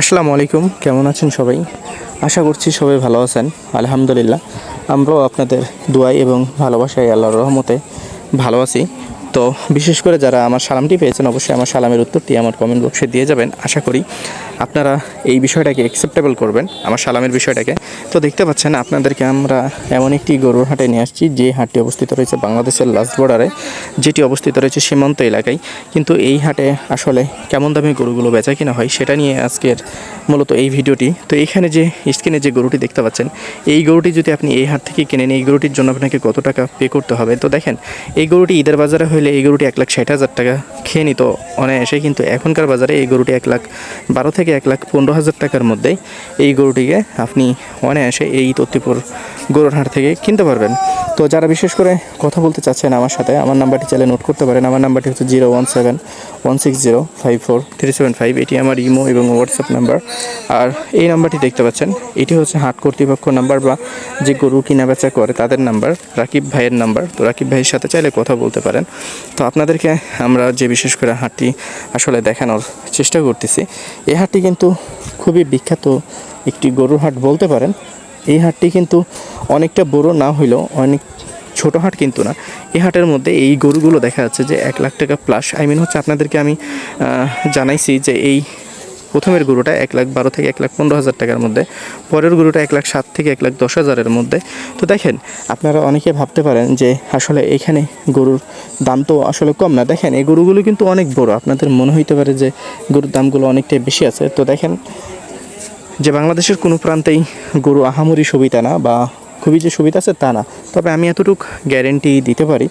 আসসালামু আলাইকুম, কেমন আছেন সবাই? আশা করছি সবাই ভালো আছেন। আলহামদুলিল্লাহ, আমরাও আপনাদের দোয়াই এবং ভালোবাসায় আল্লাহর রহমতে ভালো আছি। তো বিশেষ করে যারা আমার সালামটি পেয়েছেন, অবশ্যই আমার সালামের উত্তরটি আমার কমেন্ট বক্সে দিয়ে যাবেন। আশা করি আপনারা এই বিষয়টাকে অ্যাকসেপ্টেবল করবেন, আমার সালামের বিষয়টাকে। তো দেখতে পাচ্ছেন, আপনাদেরকে আমরা এমন একটি গরুর হাটে নিয়ে আসছি, যে হাটটি অবস্থিত রয়েছে বাংলাদেশের লাস্ট বর্ডারে যেটি অবস্থিত রয়েছে সীমান্ত এলাকায়। কিন্তু এই হাটে আসলে কেমন দামে গরুগুলো বেচা কিনা হয়, সেটা নিয়ে আজকের মূলত এই ভিডিওটি। তো এইখানে যে স্ক্রিনে যে গরুটি দেখতে পাচ্ছেন, এই গরুটি যদি আপনি এই হাট থেকে কিনেন, এই গরুটির জন্য আপনাকে কত টাকা পে করতে হবে? তো দেখেন, এই গরুটি ঈদের বাজারে হলে এই গরুটি এক লাখ ষাট হাজার টাকা খেয়ে নিত। অনায়াসে কিন্তু এখনকার বাজারে এই গরুটি এক লাখ বারো থেকে এক লাখ পনেরো হাজার টাকার মধ্যেই এই গরুটিকে আপনি অনায়াসে এই তত্তিপুর গরুর হাট থেকে কিনতে পারবেন। তো যারা বিশেষ করে কথা বলতে চাচ্ছেন আমার সাথে, আমার নাম্বারটি চাইলে নোট করতে পারেন। আমার নাম্বারটি হচ্ছে zero one seven one six zero five four three seven five. এটি আমার ইমো এবং হোয়াটসঅ্যাপ নাম্বার। আর এই নাম্বারটি দেখতে পাচ্ছেন, এটি হচ্ছে হাট কর্তৃপক্ষ নাম্বার বা যে গরু কিনা বেচা করে তাদের নাম্বার, রাকিব ভাইয়ের নাম্বার। তো রাকিব ভাইয়ের সাথে চাইলে কথা বলতে পারেন। তো আপনাদেরকে আমরা যে বিশেষ করে হাটটি আসলে দেখানোর চেষ্টা করতেছি। এই হাটটি কিন্তু খুবই বিখ্যাত একটি গরুর হাট বলতে পারেন। এই হাটটি কিন্তু অনেকটা বড় না হইলেও অনেক ছোট হাট কিন্তু না। এই হাটের মধ্যে এই গরুগুলো দেখা যাচ্ছে যে এক লাখ টাকা প্লাস আই মিন হচ্ছে আপনাদেরকে আমি জানাইছি যে এই প্রথমের গরুটা এক লাখ বারো থেকে এক লাখ পনেরো হাজার টাকার মধ্যে, পরের গরুটা এক লাখ সাত থেকে এক লাখ দশ হাজারের মধ্যে। তো দেখেন, আপনারা অনেকে ভাবতে পারেন যে আসলে এখানে গরুর দাম তো আসলে কম না। দেখেন, এই গরুগুলো কিন্তু অনেক বড়। আপনাদের মনে হইতে পারে যে গরুর দামগুলো অনেকটাই বেশি আছে। তো দেখেন, যে বাংলাদেশের কোনো প্রান্তেই গরু আহামরি সুবিধা না বা খুবই যে সুবিধা আছে তা না। তবে আমি এতটুকু গ্যারেন্টি দিতে পারি,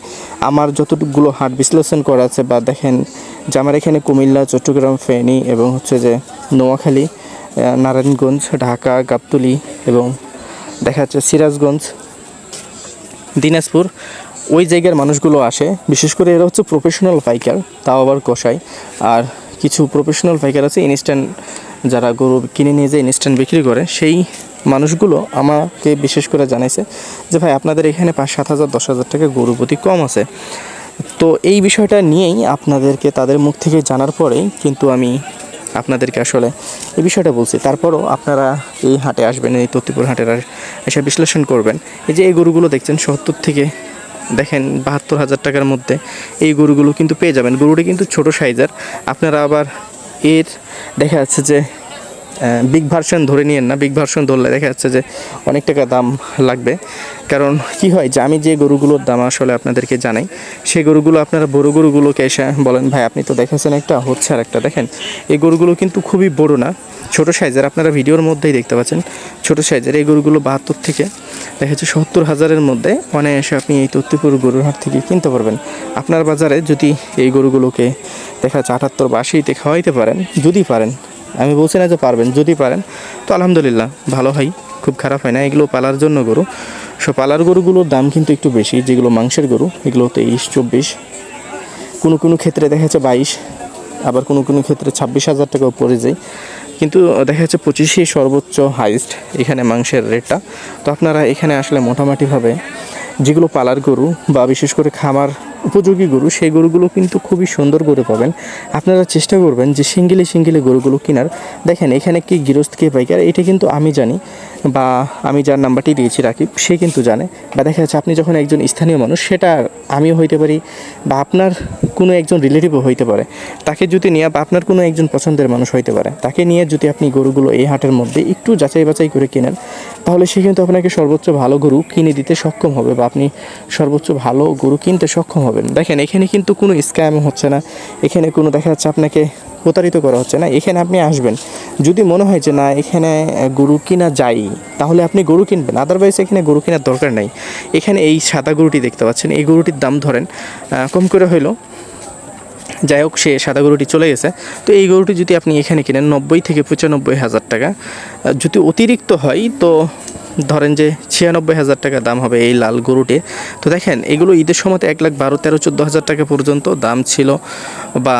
আমার যতটুকুগুলো হাট বিশ্লেষণ করা আছে বা দেখেন যে আমার এখানে কুমিল্লা, চট্টগ্রাম, ফেনী এবং হচ্ছে যে নোয়াখালী নারায়ণগঞ্জ, ঢাকা, গাবতলি এবং দেখা যাচ্ছে সিরাজগঞ্জ, দিনাজপুর, ওই জায়গার মানুষগুলো আসে। বিশেষ করে এরা হচ্ছে প্রফেশনাল পাইকার তাও আবার কষাই আর কিছু প্রফেশনাল পাইকার আছে ইনস্ট্যান্ট যারা গরু কিনে নিয়ে যায় ইনস্ট্যান্ট বিক্রি করে, সেই মানুষগুলো আমাকে বিশেষ করে জানাইছে যে, ভাই, আপনাদের এখানে পাঁচ সাত হাজার, দশ হাজার টাকা গরু প্রতি কম আছে। তো এই বিষয়টা নিয়েই আপনাদেরকে তাদের মুখ থেকে জানার পরেই কিন্তু আমি আপনাদেরকে আসলে এই বিষয়টা বলছি। তারপরও আপনারা এই হাটে আসবেন, এই তত্তিপুর হাটের এসে বিশ্লেষণ করবেন। এই যে এই গরুগুলো দেখছেন, সত্তর থেকে দেখেন বাহাত্তর হাজার টাকার মধ্যে এই গরুগুলো কিন্তু পেয়ে যাবেন। গরুটি কিন্তু ছোট সাইজের। আপনারা আবার এর দেখা যাচ্ছে যে বিগ ভার্সন ধরে নিয়েন না বিগ ভার্সন ধরলে দেখা যাচ্ছে যে অনেক টাকা দাম লাগবে। কারণ কি হয় যে আমি যে গরুগুলোর দাম আসলে আপনাদেরকে জানাই সেই গরুগুলো আপনারা বড় গরুগুলোকে এসে বলেন, ভাই, আপনি তো দেখেছেন একটা, হচ্ছে আর একটা দেখেন, এই গরুগুলো কিন্তু খুবই বড় না, ছোট সাইজের। আপনারা ভিডিওর মধ্যেই দেখতে পাচ্ছেন, ছোট সাইজের। এই গরুগুলো বাহাত্তর থেকে দেখা যাচ্ছে সত্তর হাজারের মধ্যে অনায়াসে আপনি এই তত্ত্বপুর গরুর হাট থেকে কিনতে পারবেন। আপনার বাজারে যদি এই গরুগুলোকে দেখা যাচ্ছে আটাত্তর বা আশিতে খাওয়াইতে পারেন, যদি পারেন আমি বলছি না যে পারবেন, যদি পারেন, তো আলহামদুলিল্লাহ, ভালো হয়, খুব খারাপ হয় না, এগুলো পালার জন্য গরু। সো পালার গরুগুলোর দাম কিন্তু একটু বেশি, যেগুলো মাংসের গরু, এগুলো তেইশ, চব্বিশ। কোনো কোনো ক্ষেত্রে দেখা যাচ্ছে বাইশ, আবার কোনো কোনো ক্ষেত্রে ছাব্বিশ হাজার টাকাও পড়ে যায়। কিন্তু দেখা যাচ্ছে পঁচিশে সর্বোচ্চ হাইস্ট এখানে মাংসের রেটটা। তো আপনারা এখানে আসলে মোটামুটিভাবে যেগুলো পালার গরু বা বিশেষ করে খামার উপযোগী গরু, সেই গরুগুলো কিন্তু খুবই সুন্দর গরু পাবেন। আপনারা চেষ্টা করবেন যে সিঙ্গেলে সিঙ্গেলে গরুগুলো কেনার। দেখেন, এখানে কি গৃহস্থ, কে পাইকার, এটা কিন্তু আমি জানি বা আমি যার নাম্বারটি দিয়েছি রাকিব, সে কিন্তু জানে। বা দেখা যাচ্ছে আপনি যখন একজন স্থানীয় মানুষ, সেটা আমিও হইতে পারি বা আপনার কোনো একজন রিলেটিভও হইতে পারে। তাকে যদি নিয়ে বা আপনার কোনো একজন পছন্দের মানুষ হইতে পারে, তাকে নিয়ে যদি আপনি গরুগুলো এই হাটের মধ্যে একটু যাচাই বাছাই করে কেনেন, তাহলে সে কিন্তু আপনাকে সর্বোচ্চ ভালো গরু কিনে দিতে সক্ষম হবে বা আপনি সর্বোচ্চ ভালো গরু কিনতে সক্ষম হবেন। দেখেন, এখানে কিন্তু কোনো স্ক্যাম হচ্ছে না। এখানে কোনো দেখা যাচ্ছে আপনাকে প্রতারিত করা হচ্ছে না। এখানে আপনি আসবেন। যদি মনে হয় যে না, এখানে গরু কিনা যাই তাহলে আপনি গরু কিনবেন। আদারওয়াইজ এখানে গরু কেনার দরকার নাই। এখানে এই সাদা গরুটি দেখতে পাচ্ছেন। এই গরুটির দাম ধরেন কম করে হইল যাই হোক, সে সাদা গরুটি চলে গেছে। তো এই গরুটি যদি আপনি এখানে কিনেন, নব্বই থেকে পঁচানব্বই হাজার টাকা। যদি অতিরিক্ত হয়, তো ধরেন যে ছিয়ানব্বই হাজার টাকা দাম হবে এই লাল গরুটির। তো দেখেন, এগুলো ঈদের সময়তে এক লাখ বারো, তেরো, চোদ্দ হাজার টাকা পর্যন্ত দাম ছিল বা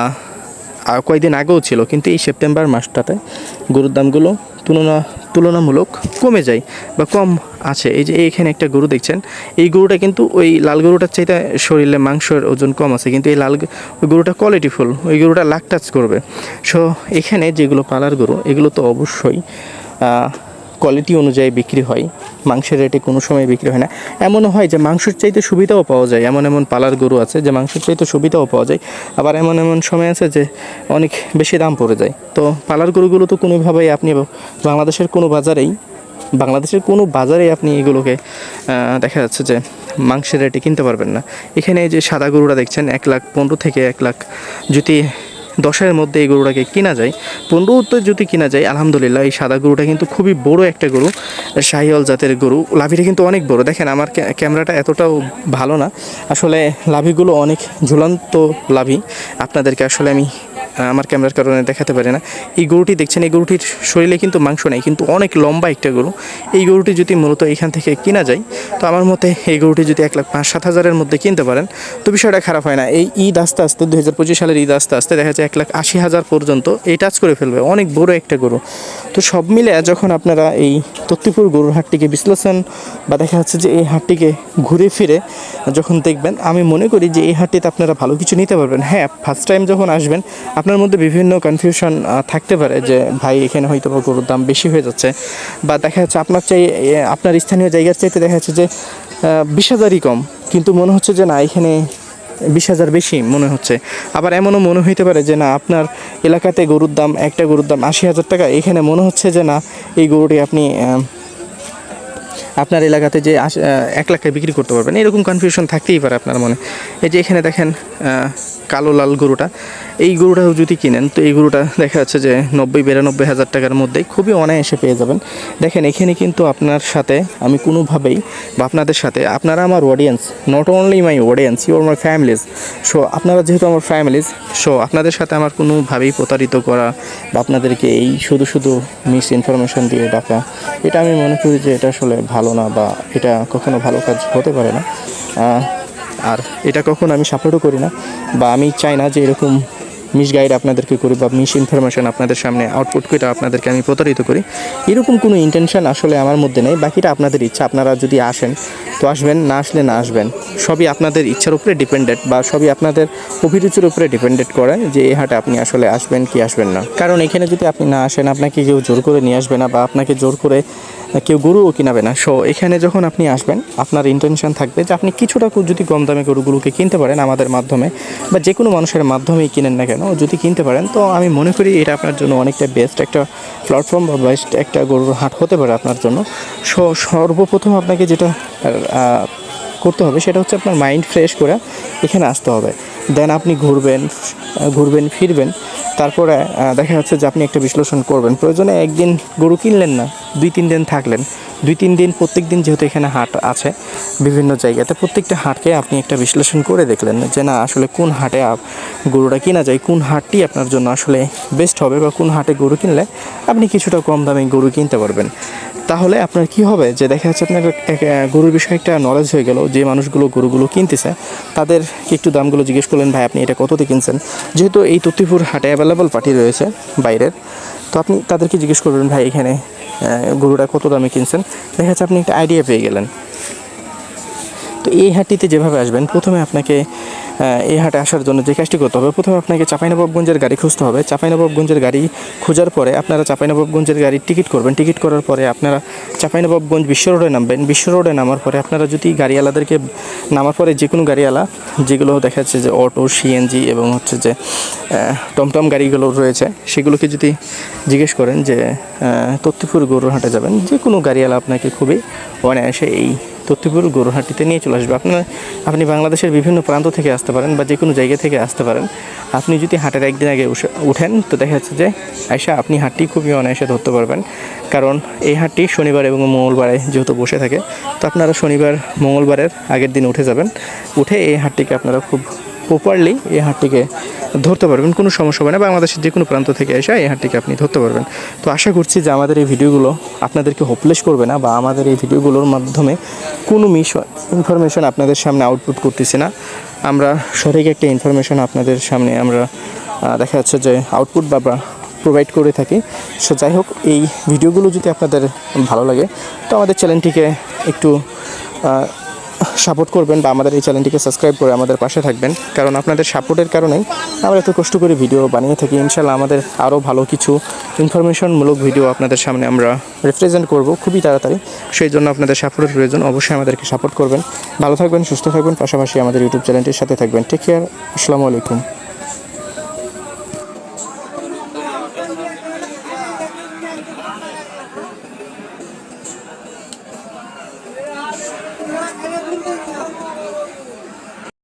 কয়েকদিন আগেও ছিল। কিন্তু এই সেপ্টেম্বর মাসটাতে গরুর দামগুলো তুলনা তুলনামূলক কমে যায় বা কম আছে। এই যে এইখানে একটা গরু দেখছেন, এই গরুটা কিন্তু ওই লাল গরুটার চাইতে শরীরে মাংসের ওজন কম আছে, কিন্তু এই লাল গরুটা কোয়ালিটিফুল ওই গরুটা লাখ টাচ করবে। সো এখানে যেগুলো পালার গরু, এগুলো তো অবশ্যই কোয়ালিটি অনুযায়ী বিক্রি হয়, মাংসের রেটে কোনো সময় বিক্রি হয় না। এমনও হয় যে মাংসের চাইতে সুবিধাও পাওয়া যায়। এমন এমন পালার গরু আছে যে মাংসের চাইতে সুবিধাও পাওয়া যায়। আবার এমন এমন সময় আছে যে অনেক বেশি দাম পড়ে যায়। তো পালার গরুগুলো তো কোনোভাবেই আপনি বাংলাদেশের কোনো বাজারেই বাংলাদেশের কোনো বাজারে আপনি এগুলোকে দেখা যাচ্ছে যে মাংসের রেটে কিনতে পারবেন না। এখানে যে সাদা গরুটা দেখছেন, এক লাখ পনেরো থেকে এক লাখ যদি দশের মধ্যে এই গরুটাকে কেনা যায়, পনেরো উত্তর যদি কেনা যায়, আলহামদুলিল্লাহ এই সাদা গরুটা কিন্তু খুবই বড় একটা গরু, শাহিওয়াল জাতের গরু। লাভিটা কিন্তু অনেক বড়। দেখেন, আমার ক্যামেরাটা এতটাও ভালো না। আসলে লাভিগুলো অনেক ঝুলন্ত লাভি আপনাদেরকে আসলে আমি আমার ক্যামেরার কারণে দেখাতে পারি না। এই গরুটি দেখছেন, এই গরুটির শরীরে কিন্তু মাংস নেই, কিন্তু অনেক লম্বা একটা গরু। এই গরুটি যদি মূলত এখান থেকে কিনা যায়, তো আমার মতে এই গরুটি যদি এক লাখ পাঁচ, সাত হাজারের মধ্যে কিনতে পারেন, তো বিষয়টা খারাপ হয় না। এই ঈদ আস্তে আস্তে দু হাজার পঁচিশ সালের ঈদ আস্তে আস্তে দেখা যাচ্ছে এক লাখ আশি হাজার পর্যন্ত এই টাচ করে ফেলবে, অনেক বড় একটা গরু। তো সব মিলে যখন আপনারা এই তত্তিপুর গরুর হাটটিকে বিশ্লেষণ বা দেখা যাচ্ছে যে এই হাটটিকে ঘুরে ফিরে যখন দেখবেন, আমি মনে করি যে এই হাটটিতে আপনারা ভালো কিছু নিতে পারবেন। হ্যাঁ ফার্স্ট টাইম যখন আসবেন আপনার মধ্যে বিভিন্ন কনফিউশন থাকতে পারে যে, ভাই, এখানে হয়তো বা গরুর দাম বেশি হয়ে যাচ্ছে। বা দেখা যাচ্ছে আপনার চাই আপনার স্থানীয় জায়গার চাইতে দেখা যাচ্ছে যে বিশ হাজারই কম। কিন্তু মনে হচ্ছে যে, না, এখানে বিশ হাজার বেশি, মনে হচ্ছে। আবার এমনও মনে হইতে পারে যে, না, আপনার এলাকাতে গরুর দাম, একটা গরুর দাম আশি হাজার টাকা। এখানে মনে হচ্ছে যে, না, এই গরুটি আপনি আপনার এলাকাতে যে এক লাখে বিক্রি করতে পারবেন, এরকম কনফিউশন থাকতেই পারে আপনার মনে। এই যে এখানে দেখেন কালো লাল গরুটা, এই গরুটাও যদি কিনেন, তো এই গরুটা দেখা যাচ্ছে যে নব্বই বিরানব্বই হাজার টাকার মধ্যে খুবই অনায়াসে পেয়ে যাবেন। দেখেন, এখানে কিন্তু আপনার সাথে আমি কোনোভাবেই বা আপনাদের সাথে, আপনারা আমার audience not only my audience you are my families so আপনারা যেহেতু আমার ফ্যামিলিজ সো আপনাদের সাথে আমার কোনোভাবেই প্রতারিত করা বা আপনাদেরকে এই শুধু শুধু মিস ইনফরমেশন দিয়ে ডাকা, এটা আমি মনে করি যে এটা আসলে ভালো না বা এটা কখনো ভালো কাজ হতে পারে না আর এটা কখনো আমি সাপোর্টও করি না বা আমি চাই না যে এরকম মিস গাইড আপনাদেরকে করি বা মিস ইনফরমেশন আপনাদের সামনে আউটপুট করে আপনাদেরকে আমি প্রতারিত করি। এরকম কোনো ইন্টেনশন আসলে আমার মধ্যে নেই, বাকিটা আপনাদের ইচ্ছা। আপনারা যদি আসেন, তো আসবেন, না আসলে না আসবেন। সবই আপনাদের ইচ্ছার উপরে ডিপেন্ডেন্ট বা সবই আপনাদের অভিরুচির উপরে ডিপেন্ডেন্ট করে যে এই হাটে আপনি আসলে আসবেন কি আসবেন না। কারণ এখানে যদি আপনি না আসেন, আপনাকে কেউ জোর করে নিয়ে আসবে না বা আপনাকে জোর করে কেউ গরুও কিনাবে না। সো এখানে যখন আপনি আসবেন, আপনার ইন্টেনশন থাকবে যে আপনি কিছুটা যদি কম দামে গরুগুলোকে কিনতে পারেন আমাদের মাধ্যমে, বা যে কোনো মানুষের মাধ্যমেই কিনেন না কেন, যদি কিনতে পারেন, তো আমি মনে করি এটা আপনার জন্য অনেকটা বেস্ট একটা প্ল্যাটফর্ম বা বেস্ট একটা গরুর হাট হতে পারে আপনার জন্য। সো সর্বপ্রথম আপনাকে যেটা করতে হবে সেটা হচ্ছে আপনার মাইন্ড ফ্রেশ করে এখানে আসতে হবে। দেন আপনি ঘুরবেন ঘুরবেন, ফিরবেন। তারপরে দেখা যাচ্ছে যে আপনি একটা বিশ্লেষণ করবেন। প্রয়োজনে একদিন গরু কিনলেন না, দুই তিন দিন থাকলেন। দুই তিন দিন প্রত্যেক দিন যেহেতু এখানে হাট আছে বিভিন্ন জায়গাতে, প্রত্যেকটা হাটকে আপনি একটা বিশ্লেষণ করে দেখলেন যে না, আসলে কোন হাটে গরুটা কিনা যায়, কোন হাটটি আপনার জন্য আসলে বেস্ট হবে বা কোন হাটে গরু কিনলে আপনি কিছুটা কম দামে গরু কিনতে পারবেন। তাহলে আপনার কি হবে যে দেখা যাচ্ছে আপনার গরুর বিষয়ে একটা নলেজ হয়ে গেল, যে মানুষগুলো গরুগুলো কিনতেছে, তাদেরকে একটু দামগুলো জিজ্ঞেস করলেন, ভাই, আপনি এটা কততে কিনছেন? যেহেতু এই তত্তিপুর হাটে অ্যাভেলেবল পার্টি রয়েছে বাইরের, তো আপনি তাদেরকে জিজ্ঞেস করবেন, ভাই, এখানে গরুটা কত দামে কিনছেন? দেখা যাচ্ছে আপনি একটা আইডিয়া পেয়ে গেলেন। তো এই হাটটিতে যেভাবে আসবেন, প্রথমে আপনাকে এই হাটে আসার জন্য যে কাজটি করতে হবে প্রথমে আপনাকে চাঁপাইনবাবগঞ্জের গাড়ি খুঁজতে হবে। চাঁপাইনবাবগঞ্জের গাড়ি খোঁজার পরে আপনারা চাঁপাইনবাবগঞ্জের গাড়ির টিকিট করবেন। টিকিট করার পরে আপনারা চাঁপাইনবাবগঞ্জ বিশ্ব রোডে নামবেন। বিশ্ব রোডে নামার পরে আপনারা যদি গাড়িওয়ালাদেরকে নামার পরে যে কোনো গাড়িওয়ালা যেগুলো দেখা যাচ্ছে যে অটো সিএনজি এবং হচ্ছে যে টমটম গাড়িগুলো রয়েছে সেগুলোকে যদি জিজ্ঞেস করেন যে আহ, তত্তিপুর গরুরহাটে যাবেন যে কোনো গাড়িওয়ালা আপনাকে খুবই অনায়াসে এই তত্তিপুর গরুহাটিতে নিয়ে চলে আসবে। আপনার আপনি বাংলাদেশের বিভিন্ন প্রান্ত থেকে আসতে পারেন বা যে কোনো জায়গা থেকে আসতে পারেন। আপনি যদি হাটের একদিন আগে উঠে- উঠেন, তো দেখা যাচ্ছে যে আয়সা আপনি হাটটি খুবই অনায়াসে ধরতে পারবেন। কারণ এই হাটটি শনিবার এবং মঙ্গলবারে যেহেতু বসে থাকে, তো আপনারা শনিবার, মঙ্গলবারের আগের দিন উঠে যাবেন। উঠে এই হাটটিকে আপনারা খুব প্রপারলি এই হাটটিকে ধরতে পারবেন, কোনো সমস্যা হবে না। বাংলাদেশের যে কোনো প্রান্ত থেকে এসে এই হাটটিকে আপনি ধরতে পারবেন। তো আশা করছি যে আমাদের এই ভিডিওগুলো আপনাদেরকে হোপলেস করবে না বা আমাদের এই ভিডিওগুলোর মাধ্যমে কোনো মিস ইনফরমেশন আপনাদের সামনে আউটপুট করতেছি না। আমরা সঠিক একটা ইনফরমেশন আপনাদের সামনে আমরা দেখা যাচ্ছে যে আউটপুট বা প্রোভাইড করে থাকি। সো যাই হোক, এই ভিডিওগুলো যদি আপনাদের ভালো লাগে, তো আমাদের চ্যানেলটিকে একটু সাপোর্ট করবেন বা আমাদের এই চ্যানেলটিকে সাবস্ক্রাইব করে আমাদের পাশে থাকবেন। কারণ আপনাদের সাপোর্টের কারণেই আমরা এত কষ্ট করে ভিডিও বানিয়ে থাকি। ইনশাল্লাহ আমাদের আরও ভালো কিছু ইনফরমেশনমূলক ভিডিও আপনাদের সামনে আমরা রিপ্রেজেন্ট করব খুবই তাড়াতাড়ি। সেই জন্য আপনাদের সাপোর্টের প্রয়োজন অবশ্যই আমাদেরকে সাপোর্ট করবেন। ভালো থাকবেন, সুস্থ থাকবেন, পাশাপাশি আমাদের ইউটিউব চ্যানেলটির সাথে থাকবেন। টেক কেয়ার আসসালামু আলাইকুম।